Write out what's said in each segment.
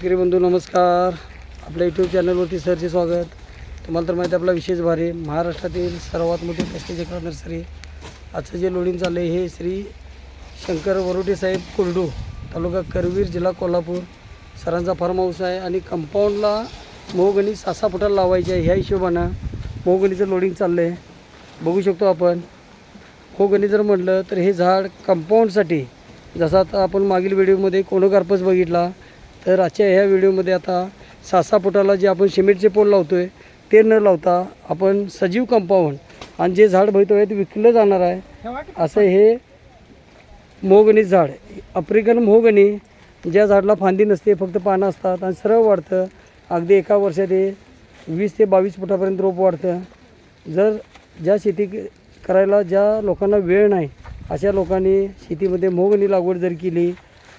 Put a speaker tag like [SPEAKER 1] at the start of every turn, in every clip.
[SPEAKER 1] शेतकरी बंधू नमस्कार. आपल्या यूट्यूब चॅनलवरती सरचे स्वागत. तुम्हाला तर माहिती आहे आपला विशेष भारी महाराष्ट्रातील सर्वात मोठी पस्तीस नर्सरी. आजचं जे लोडिंग चाललं आहे हे श्री शंकर वरोटे साहेब कुर्डू तालुका करवीर जिल्हा कोल्हापूर. सरांचा फार्म हाऊस आहे आणि कंपाऊंडला मोहगणी सासा फुटा फुटाला लावायची आहे. ह्या हिशोबानं मोहगणीचं लोडिंग चाललं आहे बघू शकतो आपण. मोहगणी जर म्हटलं तर हे झाड कंपाऊंडसाठी जसं आता आपण मागील व्हिडिओमध्ये कोणोकार्पस बघितला तर आजच्या ह्या व्हिडिओमध्ये आता सहा सहा फुटाला जे आपण सिमेंटचे पोल लावतो आहे ते न लावता आपण सजीव कंपाऊंड आणि जे झाड भरतो आहे ते विकलं जाणार आहे. असं हे मोहगणी झाड आफ्रिकन मोहगणी ज्या झाडाला फांदी नसते फक्त पानं असतात आणि सरळ वाढतं. अगदी एका वर्षात हे वीस ते बावीस फुटापर्यंत रोप वाढतं. जर ज्या शेती करायला ज्या लोकांना वेळ नाही अशा लोकांनी शेतीमध्ये मोहगणी लागवड जर केली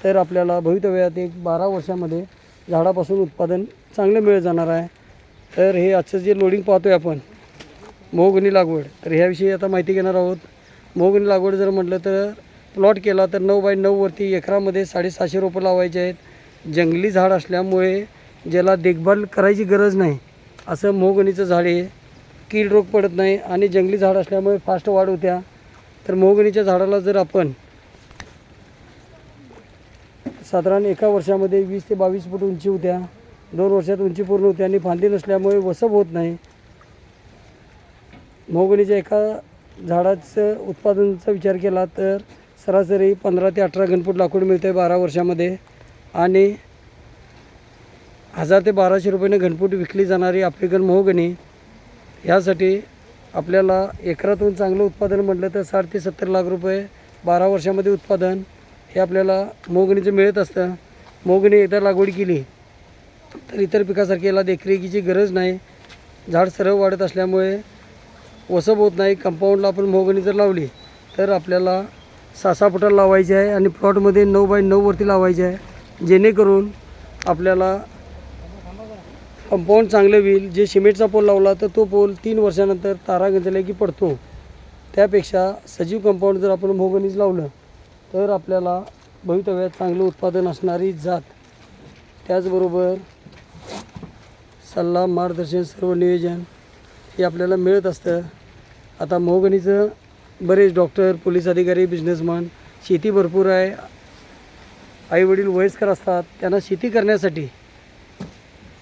[SPEAKER 1] तर आपल्याला भवितव्यात एक बारा वर्षामध्ये झाडापासून उत्पादन चांगलं मिळत जाणार आहे. तर हे आजचं जे लोडिंग पाहतो आहे आपण मोहगणी लागवड तर ह्याविषयी आता माहिती घेणार आहोत. मोहगणी लागवड जर म्हटलं तर प्लॉट केला तर नऊ बाय नऊवरती एकरामध्ये साडेसहाशे रोपं लावायचे आहेत. जंगली झाड असल्यामुळे ज्याला देखभाल करायची गरज नाही असं मोहगणीचं झाड आहे. कीड रोग पडत नाही आणि जंगली झाड असल्यामुळे फास्ट वाढ होत्या. तर मोहगणीच्या झाडाला जर आपण साधारण एका वर्षामध्ये वीस ते बावीस फूट उंची होत्या. दोन वर्षात उंची पूर्ण होते आणि फांदी नसल्यामुळे वसप होत नाही. मोहगणीच्या एका झाडाचं उत्पादनाचा विचार केला तर सरासरी पंधरा ते अठरा घनफूट लाकूड मिळतं आहे बारा वर्षामध्ये. आणि हजार ते बाराशे रुपयाने घनफूट विकली जाणारी आफ्रिकन मोहगणी ह्यासाठी आपल्याला एकरातून चांगलं उत्पादन म्हटलं तर साठ ते सत्तर लाख रुपये बारा वर्षामध्ये उत्पादन हे आपल्याला मोगणीचं मिळत असतं. मोगणी एकदा लागवड केली तर इतर पिकासारखी याला देखरेखीची गरज नाही. झाड सरळ वाढत असल्यामुळे वसप होत नाही. कंपाऊंडला आपण मोगणी जर लावली तर आपल्याला सासापुटा फुटाला लावायची आहे आणि प्लॉटमध्ये नऊ बाय नऊवरती लावायची आहे. जेणेकरून आपल्याला कंपाऊंड चांगलं होईल. जे सिमेंटचा पोल लावला तर तो पोल तीन वर्षानंतर तारा गंजल्या की पडतो. त्यापेक्षा सजीव कंपाऊंड जर आपण मोगणीच लावलं तर आपल्याला भवितव्यात चांगलं उत्पादन असणारी जात. त्याचबरोबर सल्ला मार्गदर्शन सर्व नियोजन हे आपल्याला मिळत असतं. आता मोहगणीचं बरेच डॉक्टर पोलीस अधिकारी बिझनेसमॅन शेती भरपूर आहे. आईवडील वयस्कर असतात. त्यांना शेती करण्यासाठी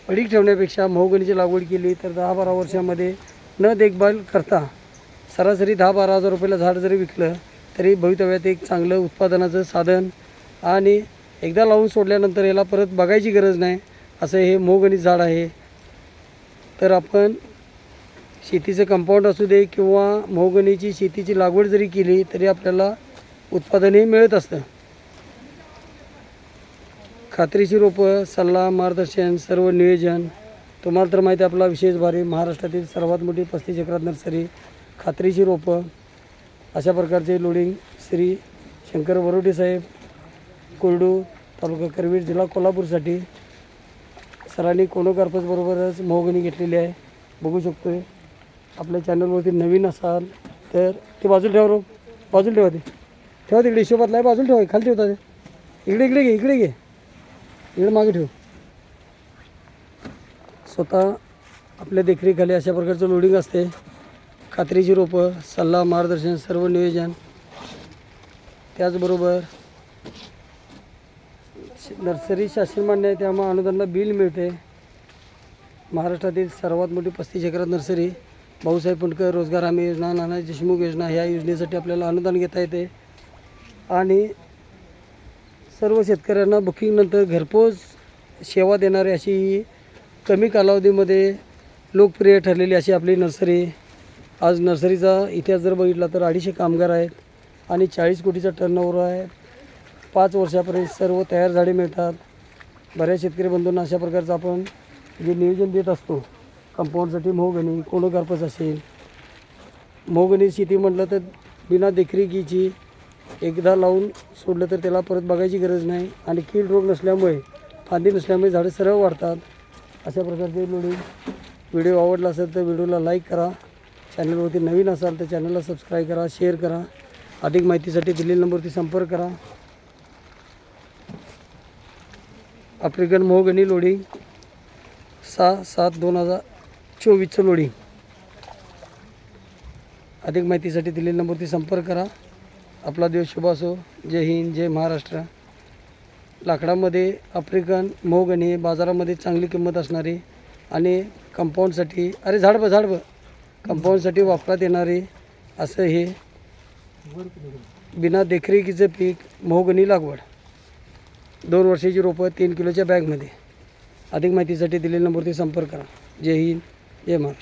[SPEAKER 1] अडीक ठेवण्यापेक्षा मोहगणीची लागवड केली तर दहा बारा वर्षामध्ये न देखभाल करता सरासरी दहा बारा हजार रुपयाला झाड जरी विकलं तरी भवितव्यात एक चांगलं उत्पादनाचं साधन आणि एकदा लावून सोडल्यानंतर याला परत बघायची गरज नाही असं हे मोगणित झाड आहे. तर आपण शेतीचं कंपाऊंड असू दे किंवा मोगणीची शेतीची लागवड जरी केली तरी आपल्याला उत्पादनही मिळत असतं. खात्रीची रोपं सल्ला मार्गदर्शन सर्व नियोजन. तुम्हाला तर माहिती आहे आपला विशेष भारी महाराष्ट्रातील सर्वात मोठी पस्तीस एकरात नर्सरी खात्रीची रोपं. अशा प्रकारचे लोडिंग श्री शंकर बरोटे साहेब कोरडू तालुका करवीर जिल्हा कोल्हापूरसाठी सरांनी कोणोकार्पस बरोबरच मोहगणी घेतलेली आहे. बघू शकतोय. आपल्या चॅनलवरती नवीन असाल तर ते बाजूला ठेवा रोग बाजूला ठेवा ते. ठेवा तिकडे हिशोबातला आहे बाजूला ठेवा खाली ठेवता ते. इकडे इकडे घे इकडे घे. इकडे मागे ठेव. स्वतः आपल्या देखरेखाली अशा प्रकारचं लोडिंग असते. खात्रीची रोपं सल्ला मार्गदर्शन सर्व नियोजन. त्याचबरोबर नर्सरी शासन मान्य आहे त्यामुळे अनुदानला बिल मिळते. महाराष्ट्रातील सर्वात मोठी पस्तीस एकरात नर्सरी भाऊसाहेब पुंडकर रोजगार हमी योजना नाना देशमुख योजना ह्या योजनेसाठी आपल्याला अनुदान घेता येते. आणि सर्व शेतकऱ्यांना बुकिंगनंतर घरपोच सेवा देणारी अशी ही कमी कालावधीमध्ये लोकप्रिय ठरलेली अशी आपली नर्सरी. आज नर्सरीचा इतिहास जर बघितला तर अडीचशे कामगार आहेत आणि चाळीस कोटीचा टर्नओव्हर आहे. पाच वर्षापर्यंत सर्व तयार झाडे मिळतात. बऱ्याच शेतकरी बंधूंना अशा प्रकारचं आपण जे नियोजन देत असतो कंपाऊंडसाठी मोहगणी कोणोगार्पस असेल. मोहगणी शेती म्हटलं तर बिना देखरेखीची एकदा लावून सोडलं तर त्याला परत बघायची गरज नाही आणि कीड रोग नसल्यामुळे फांदी नसल्यामुळे झाडे सरळ वाढतात. अशा प्रकारचे लोडिंग व्हिडिओ आवडला असेल तर व्हिडिओला लाईक करा. चॅनलवरती नवीन असाल तर चॅनलला सबस्क्राईब करा शेअर करा. अधिक माहितीसाठी दिलेल्या नंबरवरती संपर्क करा. आफ्रिकन मोहगणी लोढी सहा सात दोन हजार चोवीसचं लोढी. अधिक माहितीसाठी दिलेल्या नंबरवरती संपर्क करा. आपला दिवस शुभ असो. जय हिंद जय महाराष्ट्र. लाकडामध्ये आफ्रिकन मोहगणी बाजारामध्ये चांगली किंमत असणारी आणि कंपाऊंडसाठी अरे झाड ब झाड कंपाऊंडसाठी वापरात येणारे असं हे बिना देखरेखीचं पीक मोहगणी लागवड. दोन वर्षाची रोपं तीन किलोच्या बॅगमध्ये. अधिक माहितीसाठी दिलेल्या नंबरवरती संपर्क करा. जय हिंद जय महाराष्ट्र.